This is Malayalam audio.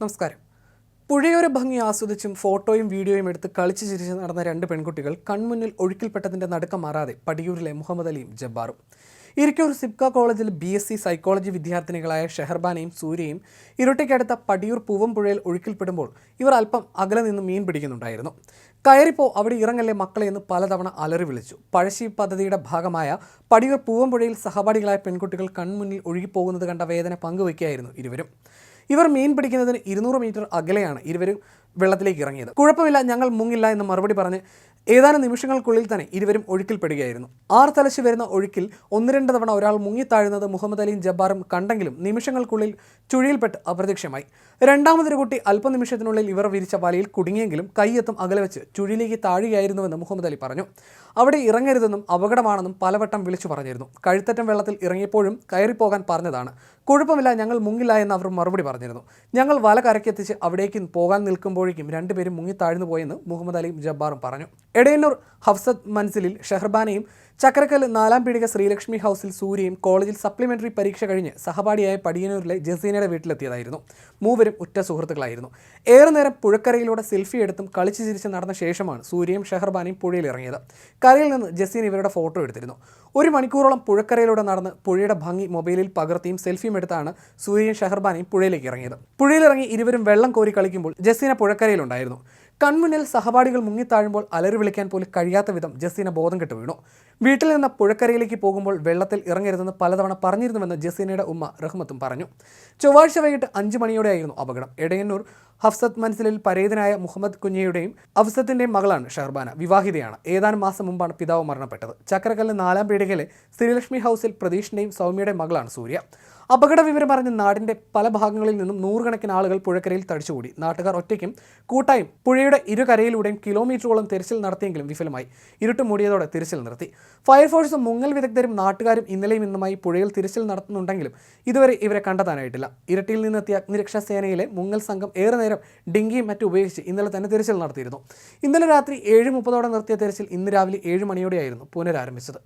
നമസ്കാരം. പുഴയോര ഭംഗി ആസ്വദിച്ചും ഫോട്ടോയും വീഡിയോയും എടുത്ത് കളിച്ചു ചിരിച്ച് നടന്ന രണ്ട് പെൺകുട്ടികൾ കൺമുന്നിൽ ഒഴുക്കിൽപ്പെട്ടതിന്റെ നടുക്കം മാറാതെ പടിയൂരിലെ മുഹമ്മദ് അലിയും ജബ്ബാറും. ഇരിക്കൂർ സിബ്ക കോളേജിൽ ബി എസ് സി സൈക്കോളജി വിദ്യാർത്ഥിനികളായ ഷെഹർബാനയും സൂര്യയും ഇരുട്ടയ്ക്കടുത്ത പടിയൂർ പൂവംപുഴയിൽ ഒഴുക്കിൽപ്പെടുമ്പോൾ ഇവർ അല്പം അകലെ നിന്ന് മീൻ പിടിക്കുന്നുണ്ടായിരുന്നു. കയറിപ്പോ അവിടെ ഇറങ്ങല്ലേ മക്കളെ എന്ന് പലതവണ അലറി വിളിച്ചു. പഴശ്ശി പദ്ധതിയുടെ ഭാഗമായ പടിയൂർ പൂവംപുഴയിൽ സഹപാഠികളായ പെൺകുട്ടികൾ കൺമുന്നിൽ ഒഴുകിപ്പോകുന്നത് കണ്ട വേദന പങ്കുവയ്ക്കുകയായിരുന്നു ഇരുവരും. ഇവർ മീൻ പിടിക്കുന്നതിന് ഇരുന്നൂറ് മീറ്റർ അകലെയാണ്. ഇരുവരും വെള്ളത്തിലേക്ക് ഇറങ്ങിയത്. കുഴപ്പമില്ല ഞങ്ങൾ മുങ്ങില്ല എന്ന് മറുപടി പറഞ്ഞ് ഏതാനും നിമിഷങ്ങൾക്കുള്ളിൽ തന്നെ ഇരുവരും ഒഴുക്കിൽപ്പെടുകയായിരുന്നു. ആറ് തലശ് വരുന്ന ഒഴുക്കിൽ ഒന്ന് രണ്ട് തവണ ഒരാൾ മുങ്ങിത്താഴുന്നത് മുഹമ്മദ് അലിയും ജബ്ബാറും കണ്ടെങ്കിലും നിമിഷങ്ങൾക്കുള്ളിൽ ചുഴിയിൽപ്പെട്ട് അപ്രത്യക്ഷമായി. രണ്ടാമതൊരു കുട്ടി അല്പനിമിഷത്തിനുള്ളിൽ ഇവർ വിരിച്ച വലയിൽ കുടുങ്ങിയെങ്കിലും കൈയെത്തും അകലെ വെച്ച് ചുഴിയിലേക്ക് താഴുകയായിരുന്നുവെന്ന് മുഹമ്മദ് അലി പറഞ്ഞു. അവിടെ ഇറങ്ങരുതെന്നും അപകടമാണെന്നും പലവട്ടം വിളിച്ചു പറഞ്ഞിരുന്നു. കഴുത്തറ്റം വെള്ളത്തിൽ ഇറങ്ങിയപ്പോഴും കയറിപ്പോകാൻ പറഞ്ഞതാണ്. കുഴപ്പമില്ല ഞങ്ങൾ മുങ്ങില്ല എന്ന് അവർ മറുപടി പറഞ്ഞിരുന്നു. ഞങ്ങൾ വല കരക്കെത്തിച്ച് അവിടേക്ക് പോകാൻ നിൽക്കുമ്പോഴേക്കും രണ്ടുപേരും മുങ്ങി താഴ്ന്നു പോയെന്ന് മുഹമ്മദ് അലിയും ജബ്ബാറും പറഞ്ഞു. എടയന്നൂർ ഹഫ്സത്ത് മൻസിലിൽ ഷെഹർബാനയും ചക്രക്കൽ നാലാം പീടിക ശ്രീലക്ഷ്മി ഹൗസിൽ സൂര്യയും കോളേജിൽ സപ്ലിമെന്ററി പരീക്ഷ കഴിഞ്ഞ് സഹപാഠിയായ പടിയനൂരിലെ ജസീനയുടെ വീട്ടിലെത്തിയതായിരുന്നു. മൂവരും ഉറ്റ സുഹൃത്തുക്കളായിരുന്നു. ഏറെ നേരം പുഴക്കരയിലൂടെ സെൽഫി എടുത്തും കളിച്ചു ചിരിച്ച് നടന്ന ശേഷമാണ് സൂര്യയും ഷെഹർബാനയും പുഴയിൽ ഇറങ്ങിയത് കരയിൽ നിന്ന് ജസീൻ ഇവരുടെ ഫോട്ടോ എടുത്തിരുന്നു. ഒരു മണിക്കൂറോളം പുഴക്കരയിലൂടെ നടന്ന് പുഴയുടെ ഭംഗി മൊബൈലിൽ പകർത്തിയും സെൽഫിയും എടുത്താണ് സൂര്യയും ഷെഹർബാനയും പുഴയിലേക്ക് ഇറങ്ങിയത്. പുഴയിലിറങ്ങി ഇരുവരും വെള്ളം കോരി കളിക്കുമ്പോൾ ജസീന പുഴക്കരയിലുണ്ടായിരുന്നു. കൺമുന്നിൽ സഹപാഠികൾ മുങ്ങിത്താഴുമ്പോൾ അലറി വിളിക്കാൻ പോലും കഴിയാത്ത വിധം ജസീന ബോധം കെട്ട് വീണു. വീട്ടിൽ നിന്ന് പുഴക്കരയിലേക്ക് പോകുമ്പോൾ വെള്ളത്തിൽ ഇറങ്ങരുതെന്ന് പലതവണ പറഞ്ഞിരുന്നുവെന്ന് ജസീനയുടെ ഉമ്മ റഹ്മത്തും പറഞ്ഞു. ചൊവ്വാഴ്ച വൈകിട്ട് അഞ്ച് മണിയോടെയായിരുന്നു അപകടം. എടയന്നൂർ ഹഫ്സത്ത് മൻസിലിൽ പരേതനായ മുഹമ്മദ് കുഞ്ഞയുടെയും അഫ്സത്തിന്റെയും മകളാണ് ഷർബാന വിവാഹിതയാണ്. ഏതാനും മാസം മുമ്പാണ് പിതാവ് മരണപ്പെട്ടത്. ചക്രക്കല്ല് നാലാം പീടികയിലെ ശ്രീലക്ഷ്മി ഹൗസിൽ പ്രതീഷിന്റെയും സൗമ്യയുടെ മകളാണ് സൂര്യ. അപകട വിവരം അറിഞ്ഞ് നാടിന്റെ പല ഭാഗങ്ങളിൽ നിന്നും നൂറുകണക്കിന് ആളുകൾ പുഴക്കരയിൽ തടിച്ചുകൂടി. നാട്ടുകാർ ഒറ്റയ്ക്കും കൂട്ടായും പുഴയുടെ ഇരുകരയിലൂടെയും കിലോമീറ്ററോളം തിരച്ചിൽ നടത്തിയെങ്കിലും വിഫലമായി. ഇരുട്ട് മൂടിയതോടെ തിരച്ചിൽ നിർത്തി. ഫയർഫോഴ്സും മുങ്ങൽ വിദഗ്ധരും നാട്ടുകാരും ഇന്നലെയും ഇന്നുമായി പുഴയിൽ തിരച്ചിൽ നടത്തുന്നുണ്ടെങ്കിലും ഇതുവരെ ഇവരെ കണ്ടെത്താനായിട്ടില്ല. ഇരട്ടിയിൽ നിന്നെത്തിയ അഗ്നിരക്ഷാ സേനയിലെ മുങ്ങൽ സംഘം ഏറെ നേരം ഡിങ്കിയും മറ്റും ഉപയോഗിച്ച് ഇന്നലെ തന്നെ തിരച്ചിൽ നടത്തിയിരുന്നു. ഇന്നലെ രാത്രി ഏഴ് മുപ്പതോടെ നിർത്തിയ തിരച്ചിൽ ഇന്ന് രാവിലെ ഏഴ് മണിയോടെയായിരുന്നു പുനരാരംഭിച്ചത്.